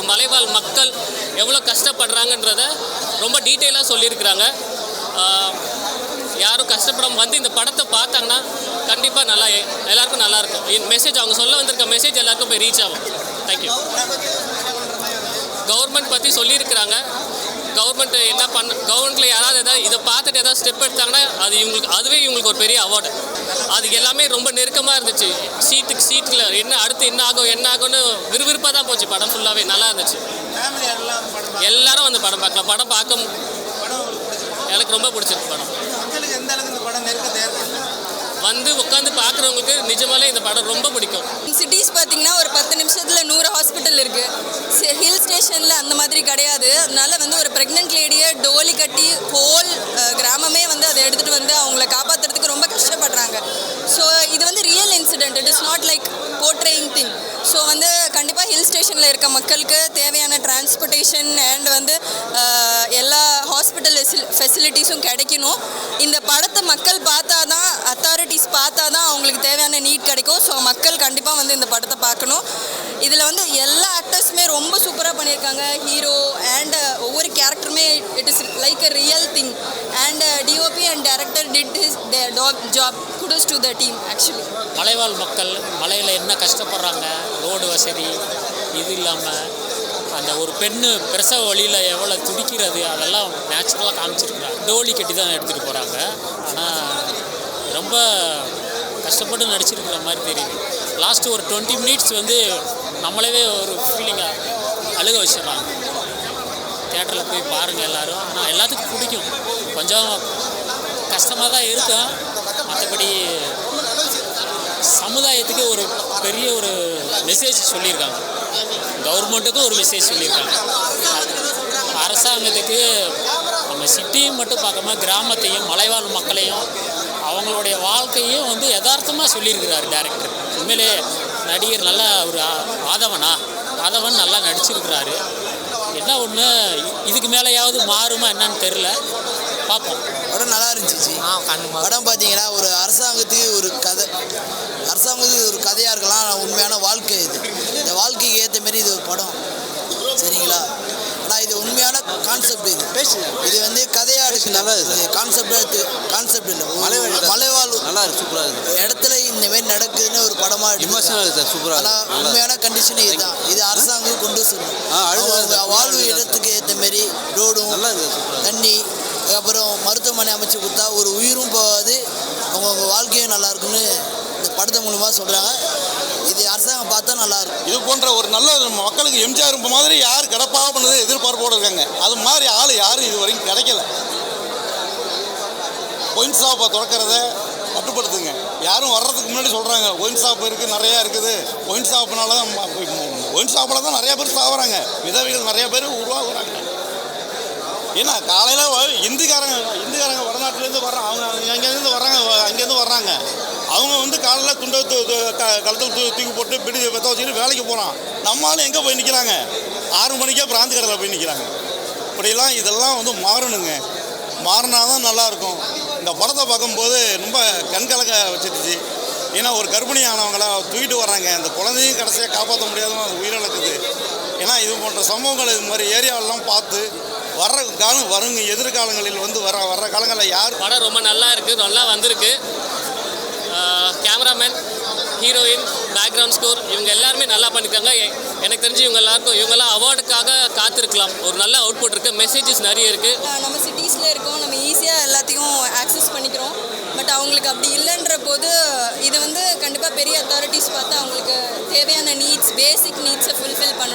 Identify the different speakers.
Speaker 1: ஒரு மலைவாழ் மக்கள் எவ்வளோ கஷ்டப்படுறாங்கன்றத ரொம்ப டீட்டெயிலாக சொல்லியிருக்கிறாங்க. யாரும் கஷ்டப்படாம வந்து இந்த படத்தை பார்த்தாங்கன்னா கண்டிப்பாக நல்லா எல்லாருக்கும் நல்லா இருக்கும். மெசேஜ் அவங்க சொல்ல வந்திருக்க மெசேஜ் எல்லாருக்கும் போய் ரீச் ஆகும். தேங்க்யூ கவர்மெண்ட் பற்றி சொல்லியிருக்கிறாங்க. கவர்மெண்ட் என்ன பண்ண கவர்மெண்ட்டில் யாராவது ஏதாவது இதை பார்த்துட்டு ஏதாவது ஸ்டெப் எடுத்தாங்கன்னா அது இவங்களுக்கு அதுவே இவங்களுக்கு ஒரு பெரிய அவார்டு அது எல்லாமே ரொம்ப நெருக்கமாக இருந்துச்சு. சீட்டுக்கு சீட்டில் என்ன அடுத்து என்ன ஆகும் என்ன ஆகும்னு விறுவிறுப்பாக தான் போச்சு. படம் ஃபுல்லாகவே நல்லா இருந்துச்சு. எல்லாரும் வந்து படம் பார்க்கலாம் படம் பார்க்க எனக்கு ரொம்ப பிடிச்சிருக்கு படம். வந்து உட்காந்து பார்க்குறவங்களுக்கு நிஜமாலே இந்த படம் ரொம்ப பிடிக்கும்.
Speaker 2: சிட்டிஸ் கண்டிப்பாக இருக்க மக்களுக்கு தேவையான டிரான்ஸ்போர்ட்டேஷன் அண்ட் வந்து எல்லா ஹாஸ்பிட்டல் ஃபெசிலிட்டிஸும் கிடைக்கணும். இந்த படத்தை மக்கள் பார்த்தா தான் அத்தாரிட்டிஸ் பார்த்தா தான் அவங்களுக்கு தேவையான நீட் கிடைக்கும். ஸோ மக்கள் கண்டிப்பாக வந்து இந்த படத்தை பார்க்கணும். இதில் வந்து எல்லா ஆக்டர்ஸுமே ரொம்ப சூப்பராக பண்ணியிருக்காங்க. ஹீரோ அண்ட் ஒவ்வொரு கேரக்டருமே it is like a real thing and DOP and director did job job kudos to the team actually
Speaker 3: மலைவாழ் மக்கள் மலையில் என்ன கஷ்டப்படுறாங்க? ரோடு வசதி இது இல்லாமல் அந்த ஒரு பெண்ணு பிரசவ வழியில் எவ்வளோ துடிக்கிறது அதெல்லாம் நேச்சுரலாக காமிச்சிருக்கிறாங்க. டோலி கட்டி தான் எடுத்துகிட்டு போகிறாங்க ஆனால் ரொம்ப கஷ்டப்பட்டு நடிச்சிருக்கிற மாதிரி தெரியுது. லாஸ்ட்டு ஒரு டுவெண்ட்டி மினிட்ஸ் வந்து நம்மளவே ஒரு ஃபீலிங்காக அழுக வச்சிடுறாங்க. தேட்டரில் போய் பாருங்கள் எல்லோரும். ஆனால் எல்லாத்துக்கும் பிடிக்கும். கொஞ்சம் கஷ்டமாக தான் இருக்கும். மற்றபடி சமுதாயத்துக்கு ஒரு பெரிய ஒரு மெசேஜ் சொல்லியிருக்காங்க. கவர்மெண்ட்டுக்கும் ஒரு மெசேஜ் சொல்லியிருக்காங்க. அரசாங்கத்துக்கு நம்ம சிட்டியும் மட்டும் பார்க்காம கிராமத்தையும் மலைவாழ் மக்களையும் அவங்களுடைய வாழ்க்கையும் வந்து யதார்த்தமாக சொல்லியிருக்கிறார் டேரக்டர் உண்மையிலே நடிகர் நல்லா ஒரு ஆதவனா? ஆதவன் நல்லா நடிச்சிருக்கிறாரு. என்ன ஒன்று இதுக்கு மேலேயாவது மாறுமா என்னன்னு தெரில பார்ப்போம்.
Speaker 4: படம் நல்லா இருந்துச்சு. படம் பார்த்தீங்கன்னா ஒரு அரசாங்கத்துக்கு ஒரு கதை அரசாங்கத்துக்கு ஒரு கதையாக இருக்கலாம். உண்மையான வாழ்க்கை இது. இந்த வாழ்க்கைக்கு ஏற்ற மாரி இது ஒரு படம். சரிங்களா? ஆனால் இது உண்மையான கான்செப்ட் இது. இது வந்து கதையாக இருக்கு. நல்லா கான்செப்ட் கான்செப்ட் இல்லை. மலைவாழ் மலைவாழ்
Speaker 5: நல்லா இருக்கு சூப்பராக இருக்கு.
Speaker 4: இடத்துல இந்த மாதிரி நடக்குதுன்னு ஒரு படமாக
Speaker 5: விமர்சனம் இருக்கு. சார் சூப்பராக
Speaker 4: ஆனால் உண்மையான கண்டிஷன் இதுதான். இது அரசாங்கம் கொண்டு சொல்லணும்
Speaker 5: ஆ, அழுது
Speaker 4: அவங்க
Speaker 5: வருது.
Speaker 4: வாழ்வு இடத்துக்கு ஏற்ற மாரி ரோடும்
Speaker 5: நல்லா இருக்கு சூப்பராக
Speaker 4: தண்ணி அதுக்கப்புறம் மருத்துவமனை அமைச்சு கொடுத்தா ஒரு உயிரும் போகாது. அவங்கவுங்க வாழ்க்கையும் நல்லா இருக்குன்னு இந்த படத்தை மூலமாக சொல்கிறாங்க இது அரசாங்கம் பார்த்தா நல்லா இருக்கும்
Speaker 6: இது போன்ற ஒரு நல்ல மக்களுக்கு எம்ஜிஆர் மாதிரி யார் கிடப்பாக பண்ணது எதிர்பார்ப்போடு இருக்காங்க. அது மாதிரி ஆள் யாரும் இது வரைக்கும் கிடைக்கல. ஒயின் ஷாப்பை திறக்கிறத கட்டுப்படுத்துங்க. யாரும் வர்றதுக்கு முன்னாடி சொல்கிறாங்க ஒயின் ஷாப் இருக்குது நிறையா இருக்குது. ஒயின் ஷாப்னால தான் ஒயின் ஷாப்பில் தான் நிறையா பேர் சாகுறாங்க விதவைகள் நிறையா பேர் உருவாகுறாங்க. ஏன்னா காலையில் இந்துக்காரங்க இந்துக்காரங்க வடநாட்டிலேருந்து வர்றாங்க அவங்க அங்கேருந்து வர்றாங்க அங்கேருந்து வர்றாங்க. அவங்க வந்து காலையில் துண்டை க- கழுத்தில் தூக்கி போட்டு பிடி வெத்த வச்சுட்டு வேலைக்கு போகிறான் நம்மளும் எங்கே போய் நிற்கிறாங்க ஆறு மணிக்கே பிராந்தி கடையில் போய் நிற்கிறாங்க இப்படியெல்லாம் இதெல்லாம் வந்து மாறணுங்க. மாறினா தான் நல்லாயிருக்கும். இந்த படத்தை பார்க்கும்போது ரொம்ப கண்கலக்க வச்சிருச்சு ஏன்னா ஒரு கர்ப்பிணி ஆனவங்கள தூக்கிட்டு வர்றாங்க. அந்த குழந்தையும் கடைசியாக காப்பாற்ற முடியாதவங்க அது உயிரிழக்குது. ஏன்னா இது போன்ற சம்பவங்கள் இது மாதிரி ஏரியாவெல்லாம் பார்த்து வர்ற காலம் வரும் எதிர்காலங்களில் வந்து வர வர்ற காலங்களில் யார்?
Speaker 1: படம் ரொம்ப நல்லா இருக்குது நல்லா வந்திருக்கு. கேமராமேன் ஹீரோயின் பேக்ரவுண்ட் ஸ்கோர் இவங்க எல்லாருமே நல்லா பண்ணியிருக்காங்க எனக்கு தெரிஞ்சு இவங்க எல்லாருக்கும் இவங்கெல்லாம் அவார்டுக்காக காத்திருக்கலாம். ஒரு நல்ல அவுட்புட் இருக்கு மெசேஜஸ் நிறைய இருக்குது
Speaker 2: நம்ம சிட்டிஸில் இருக்கோம் நம்ம ஈஸியாக எல்லாத்தையும் ஆக்சஸ் பண்ணிக்கிறோம். பட் அவங்களுக்கு அப்படி இல்லைன்ற போது இது வந்து கண்டிப்பாக பெரிய அத்தாரிட்டிஸ் பார்த்து அவங்களுக்கு தேவையான நீட்ஸ் பேசிக் நீட்ஸை ஃபுல்ஃபில் பண்ண